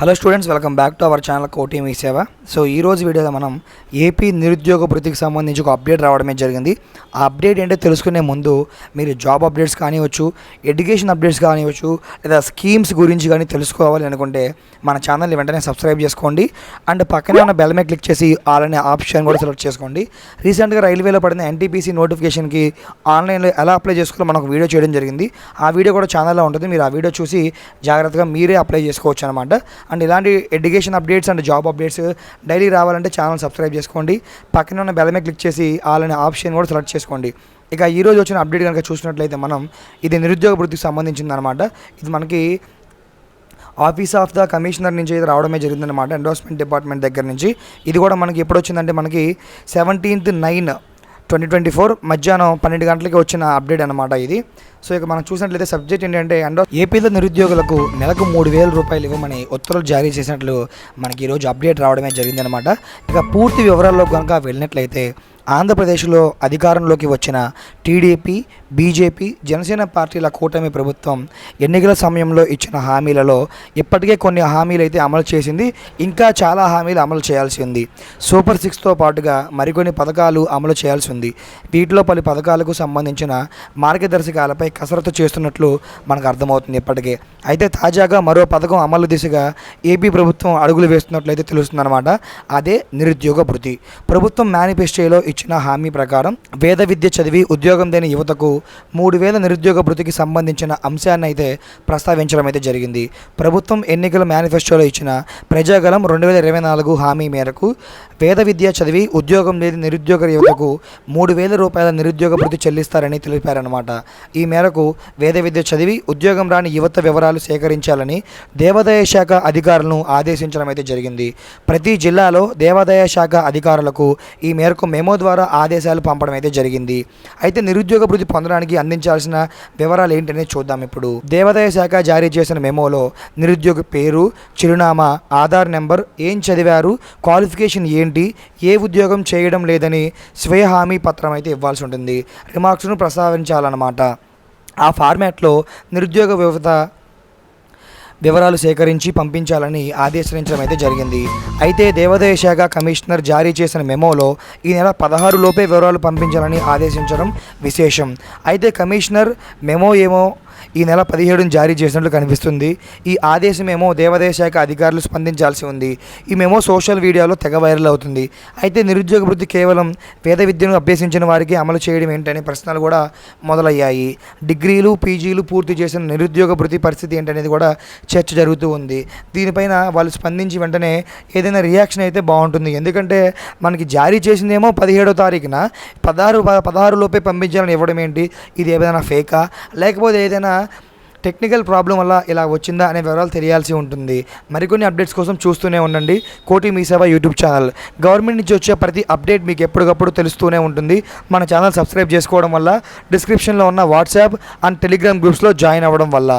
Hello students welcome back to our channel Koti Mee Seva so ఈ రోజు వీడియోలో మనం ఏపీ నిరుద్యోగ భృతికి సంబంధించి ఒక అప్డేట్ రావడమే జరిగింది. ఆ అప్డేట్ ఏంటో తెలుసుకునే ముందు మీరు జాబ్ అప్డేట్స్ కానివ్వచ్చు ఎడ్యుకేషన్ అప్డేట్స్ కానివ్వచ్చు లేదా స్కీమ్స్ గురించి కానీ తెలుసుకోవాలి అనుకుంటే మన ఛానల్ని వెంటనే సబ్స్క్రైబ్ చేసుకోండి. అండ్ పక్కనే ఉన్న బెల్ మీద క్లిక్ చేసి ఆల్ ఆప్షన్ కూడా సెలెక్ట్ చేసుకోండి. రీసెంట్గా రైల్వేలో పడిన ఎన్టీపీసీ నోటిఫికేషన్కి ఆన్లైన్లో ఎలా అప్లై చేసుకోవాలో మనకు వీడియో చేయడం జరిగింది. ఆ వీడియో కూడా ఛానల్లో ఉంటుంది. మీరు ఆ వీడియో చూసి జాగ్రత్తగా మీరే అప్లై చేసుకోవచ్చు అనమాట అండ్ ఇలాంటి education updates and job updates daily రావాలంటే ఛానల్ సబ్స్క్రైబ్ చేసుకోండి. పక్కన ఉన్న బెల్ మీద క్లిక్ చేసి వాళ్ళని ఆప్షన్ కూడా సెలెక్ట్ చేసుకోండి. ఇక ఈరోజు వచ్చిన అప్డేట్ కనుక చూసినట్లయితే మనం ఇది నిరుద్యోగ వృత్తికి సంబంధించింది అనమాట ఇది మనకి ఆఫీస్ ఆఫ్ ద కమిషనర్ నుంచి అయితే రావడమే జరిగిందనమాట ఎండోర్స్మెంట్ డిపార్ట్మెంట్ దగ్గర నుంచి. ఇది కూడా మనకి ఎప్పుడు వచ్చిందంటే మనకి seventeenth nine twenty twenty four మధ్యాహ్నం పన్నెండు గంటలకి వచ్చిన అప్డేట్ అనమాట ఇది. సో ఇక మనం చూసినట్లయితే సబ్జెక్ట్ ఏంటంటే అండ్ ఏపీలో నిరుద్యోగులకు నెలకు మూడు వేల రూపాయలు ఇవ్వమని ఉత్తర్వులు జారీ చేసినట్లు మనకి ఈరోజు అప్డేట్ రావడమే జరిగిందనమాట ఇక పూర్తి వివరాల్లో కనుక వెళ్ళినట్లయితే ఆంధ్రప్రదేశ్లో అధికారంలోకి వచ్చిన టీడీపీ బీజేపీ జనసేన పార్టీల కూటమి ప్రభుత్వం ఎన్నికల సమయంలో ఇచ్చిన హామీలలో ఇప్పటికే కొన్ని హామీలు అయితే అమలు చేసింది. ఇంకా చాలా హామీలు అమలు చేయాల్సి ఉంది. సూపర్ సిక్స్తో పాటుగా మరికొన్ని పథకాలు అమలు చేయాల్సి ఉంది. వీటిలో పలు పథకాలకు సంబంధించిన మార్గదర్శకాలపై కసరత్తు చేస్తున్నట్లు మనకు అర్థమవుతుంది ఇప్పటికే. అయితే తాజాగా మరో పథకం అమలు దిశగా ఏపీ ప్రభుత్వం అడుగులు వేస్తున్నట్లయితే తెలుస్తుందన్నమాట. అదే నిరుద్యోగ భృతి. ప్రభుత్వం మేనిఫెస్టోలో ఇచ్చిన హామీ ప్రకారం వేద విద్య చదివి ఉద్యోగం లేని యువతకు మూడు వేల నిరుద్యోగ భృతికి సంబంధించిన అంశాన్ని అయితే ప్రస్తావించడం అయితే జరిగింది. ప్రభుత్వం ఎన్నికల మేనిఫెస్టోలో ఇచ్చిన ప్రజాగలం రెండు వేల ఇరవై నాలుగు హామీ మేరకు వేద విద్య చదివి ఉద్యోగం లేని నిరుద్యోగ యువతకు మూడు వేల రూపాయల నిరుద్యోగ భృతి చెల్లిస్తారని తెలిపారన్నమాట. ఈ మేరకు వేద విద్య చదివి ఉద్యోగం రాని యువత వివరాలు సేకరించాలని దేవాదాయ శాఖ అధికారులను ఆదేశించడం అయితే జరిగింది. ప్రతి జిల్లాలో దేవాదాయ శాఖ అధికారులకు ఈ మేరకు మెమో ద్వారా ఆదేశాలు పంపడం అయితే జరిగింది. అయితే నిరుద్యోగ భృతి పొందడానికి అందించాల్సిన వివరాలు ఏంటనేది చూద్దాం ఇప్పుడు. దేవాదాయ శాఖ జారీ చేసిన మెమోలో నిరుద్యోగ పేరు చిరునామా ఆధార్ నెంబర్ ఏం చదివారు క్వాలిఫికేషన్ ఏంటి ఏ ఉద్యోగం చేయడం లేదని స్వయ హామీ పత్రం అయితే ఇవ్వాల్సి ఉంటుంది. రిమార్క్స్ను ప్రస్తావించాలన్నమాట. ఆ ఫార్మాట్లో నిరుద్యోగ యువత వివరాలు సేకరించి పంపించాలని ఆదేశించడం అయితే జరిగింది. అయితే దేవాదాయ శాఖ కమిషనర్ జారీ చేసిన మెమోలో ఈ నెల పదహారు లోపే వివరాలు పంపించాలని ఆదేశించడం విశేషం. అయితే కమిషనర్ మెమో ఏమో ఈ నెల పదిహేడును జారీ చేసినట్లు కనిపిస్తుంది. ఈ ఆదేశమేమో దేవాదాయ శాఖ అధికారులు స్పందించాల్సి ఉంది. ఈ మేమో సోషల్ మీడియాలో తెగ వైరల్ అవుతుంది. అయితే నిరుద్యోగ వృత్తి కేవలం పేద విద్యను అభ్యసించిన వారికి అమలు చేయడం ఏంటనే ప్రశ్నలు కూడా మొదలయ్యాయి. డిగ్రీలు పీజీలు పూర్తి చేసిన నిరుద్యోగ వృత్తి పరిస్థితి ఏంటనేది కూడా చర్చ జరుగుతూ ఉంది. దీనిపైన వాళ్ళు స్పందించి వెంటనే ఏదైనా రియాక్షన్ అయితే బాగుంటుంది. ఎందుకంటే మనకి జారీ చేసిందేమో పదిహేడో తారీఖున. పదహారు పదహారు లోపే పంపించాలని ఇవ్వడం ఏంటి? ఇది ఏదైనా ఫేకా? లేకపోతే ఏదైనా టెక్నికల్ ప్రాబ్లం వల్ల ఇలా వచ్చిందా అనే వివరాలు తెలియాల్సి ఉంటుంది. మరికొన్ని అప్డేట్స్ కోసం చూస్తూనే ఉండండి. కోటి మీ సేవ యూట్యూబ్ ఛానల్. గవర్నమెంట్ నుంచి వచ్చే ప్రతి అప్డేట్ మీకు ఎప్పటికప్పుడు తెలుస్తూనే ఉంటుంది. మన ఛానల్ సబ్స్క్రైబ్ చేసుకోవడం వల్ల డిస్క్రిప్షన్లో ఉన్న వాట్సాప్ అండ్ టెలిగ్రామ్ గ్రూప్స్లో జాయిన్ అవ్వడం వల్ల.